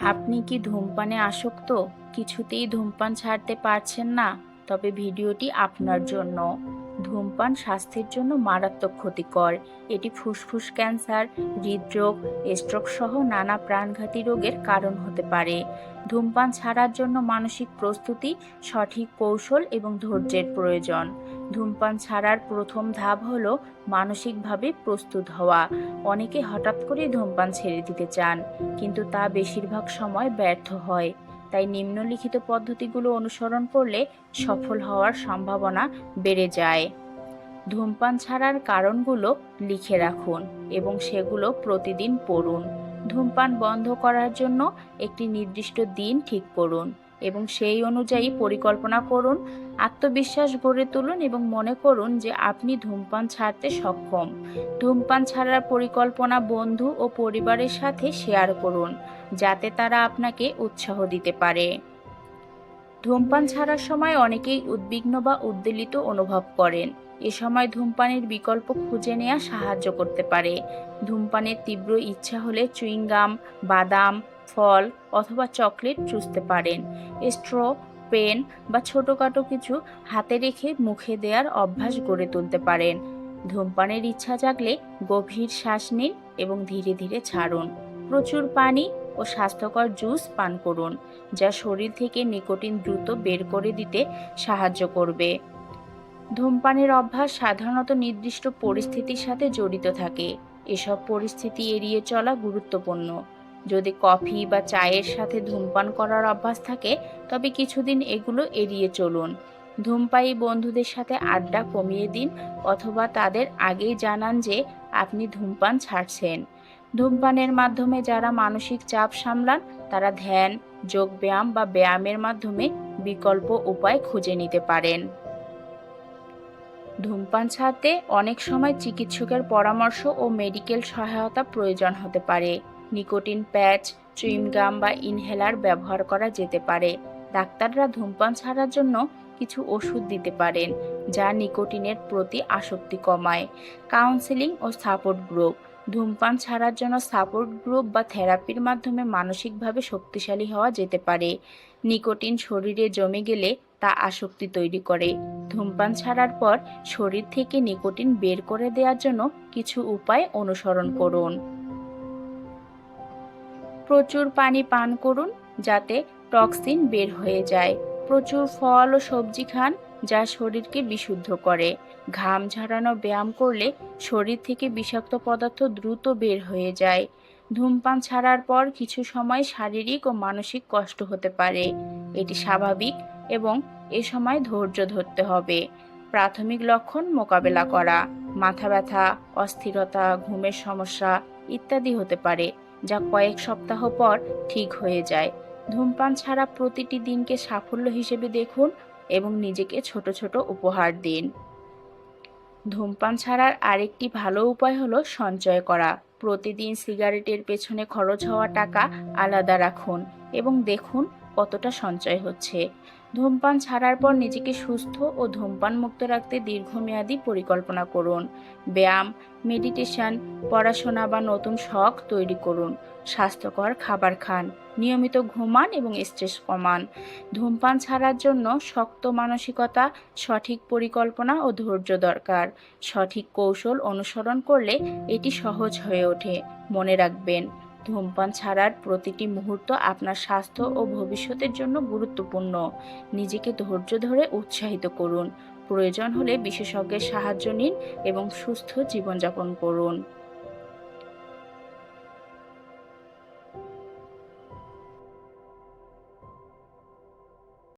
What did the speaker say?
আপনি কি ধূমপানে আসক্ত? কিছুতেই ধূমপান ছাড়তে পারছেন না। তবে ভিডিওটি আপনার জন্য। ধূমপান স্বাস্থ্যের জন্য মারাত্মক ক্ষতিকর। এটি ফুসফুস, ক্যান্সার, হৃদরোগ, স্ট্রোক সহ নানা প্রাণঘাতী রোগের কারণ হতে পারে। ধূমপান ছাড়ার জন্য মানসিক প্রস্তুতি, সঠিক কৌশল এবং ধৈর্যের প্রয়োজন। ধূমপান ছাড়ার প্রথম ধাপ হলো মানসিকভাবে প্রস্তুত হওয়া। অনেকে হঠাৎ করে ধূমপান ছেড়ে দিতে চান, কিন্তু তা বেশিরভাগ সময় ব্যর্থ হয়। তাই নিম্নলিখিত পদ্ধতিগুলো অনুসরণ করলে সফল হওয়ার সম্ভাবনা বেড়ে যায়। ধূমপান ছাড়ার কারণগুলো লিখে রাখুন এবং সেগুলো প্রতিদিন পড়ুন। ধূমপান বন্ধ করার জন্য একটি নির্দিষ্ট দিন ঠিক করুন। এবং সেই অনুযায়ী পরিকল্পনা করুন, আত্মবিশ্বাস গড়ে তুলুন এবং মনে করুন যে আপনি ধূমপান ছাড়তে সক্ষম। ধূমপান ছাড়ার পরিকল্পনা বন্ধু ও পরিবারের সাথে শেয়ার করুন, যাতে তারা আপনাকে উৎসাহ দিতে পারে। ধূমপান ছাড়ার সময় অনেকেই উদ্বিগ্ন বা উদ্বেলিত অনুভব করেন। এ সময় ধূমপানের বিকল্প খুঁজে নেওয়া সাহায্য করতে পারে। ধূমপানের তীব্র ইচ্ছা হলে চুইংগাম, বাদাম, ফল অথবা চকলেট চুষতে পারেন। স্ট্র পেন বা ছোটোখাটো কিছু হাতে রেখে মুখে দেওয়ার অভ্যাস গড়ে তুলতে পারেন। ধূমপানের ইচ্ছা জাগলে গভীর শ্বাস নিন এবং ধীরে ধীরে ছাড়ুন। প্রচুর পানি ও স্বাস্থ্যকর জুস পান করুন, যা শরীর থেকে নিকোটিন দ্রুত বের করে দিতে সাহায্য করবে। ধূমপানের অভ্যাস সাধারণত নির্দিষ্ট পরিস্থিতির সাথে জড়িত থাকে। এসব পরিস্থিতি এড়িয়ে চলা গুরুত্বপূর্ণ। যদি কফি বা চায়ের সাথে ধূমপান করার অভ্যাস থাকে, তবে কিছুদিন এগুলো এড়িয়ে চলুন। ধূমপায়ী বন্ধুদের সাথে আড্ডা কমিয়ে দিন অথবা তাদের আগেই জানান যে আপনি ধূমপান ছাড়ছেন। ধূমপানের মাধ্যমে যারা মানসিক চাপ সামলান, তারা ধ্যান, যোগব্যায়াম বা ব্যায়ামের মাধ্যমে বিকল্প উপায় খুঁজে নিতে পারেন। ধূমপান ছাড়তে অনেক সময় চিকিৎসকের পরামর্শ ও মেডিকেল সহায়তা প্রয়োজন হতে পারে। নিকোটিন প্যাচ চুইমগাম বা ইনহেলার ব্যবহার করা যেতে পারে। ডাক্তাররা ধূমপান ছাড়ার জন্য কিছু ওষুধ দিতে পারেন, যা নিকোটিনের প্রতি আসক্তি কমায়। কাউন্সেলিং ও সাপোর্ট গ্রুপ। ধূমপান ছাড়ার জন্য সাপোর্ট গ্রুপ বা থেরাপির মাধ্যমে মানসিকভাবে শক্তিশালী হওয়া যেতে পারে। নিকোটিন শরীরে জমে গেলে তা আসক্তি তৈরি করে। ধূমপান ছাড়ার পর শরীর থেকে নিকোটিন বের করে দেওয়ার জন্য কিছু উপায় অনুসরণ করুন। প্রচুর পানি পান করুন যাতে টক্সিন বের হয়ে যায়। প্রচুর ফল ও সবজি খান যা শরীরকে বিশুদ্ধ করে। ঘাম ঝরানো ব্যায়াম করলে শরীর থেকে বিষাক্ত পদার্থ দ্রুত বের হয়ে যায়। ধূমপান ছাড়ার পর কিছু সময় শারীরিক ও মানসিক কষ্ট হতে পারে। এটি স্বাভাবিক এবং এ সময় ধৈর্য ধরতে হবে। প্রাথমিক লক্ষণ মোকাবেলা করা। মাথা ব্যথা, অস্থিরতা, ঘুমের সমস্যা ইত্যাদি হতে পারে, যা কয়েক সপ্তাহ পর ঠিক হয়ে যায়। ধূমপান ছাড়া প্রতিটি দিনকে সাফল্য হিসেবে দেখুন এবং নিজেকে ছোট ছোট উপহার দিন। ধূমপান ছাড়ার আরেকটি ভালো উপায় হলো সঞ্চয় করা। প্রতিদিন সিগারেটের পেছনে খরচ হওয়া টাকা আলাদা রাখুন এবং দেখুন কতটা সঞ্চয় হচ্ছে। ধূমপান ছাড়ার পর নিজেকে সুস্থ ও ধূমপান মুক্ত রাখতে দীর্ঘমেয়াদী পরিকল্পনা করুন। ব্যায়াম মেডিটেশন পড়াশোনা বা নতুন শখ তৈরি করুন। স্বাস্থ্যকর খাবার খান। নিয়মিত ঘুমান এবং স্ট্রেস কমান। ধূমপান ছাড়ার জন্য শক্ত মানসিকতা, সঠিক পরিকল্পনা ও ধৈর্য দরকার। সঠিক কৌশল অনুসরণ করলে এটি সহজ হয়ে ওঠে। মনে রাখবেন ধূমপান ছাড়ার প্রতিটি মুহূর্ত আপনার স্বাস্থ্য ও ভবিষ্যতের জন্য গুরুত্বপূর্ণ। নিজেকে ধৈর্য ধরে উৎসাহিত করুন। প্রয়োজন হলে বিশেষজ্ঞের সাহায্য নিন এবং সুস্থ জীবনযাপন করুন।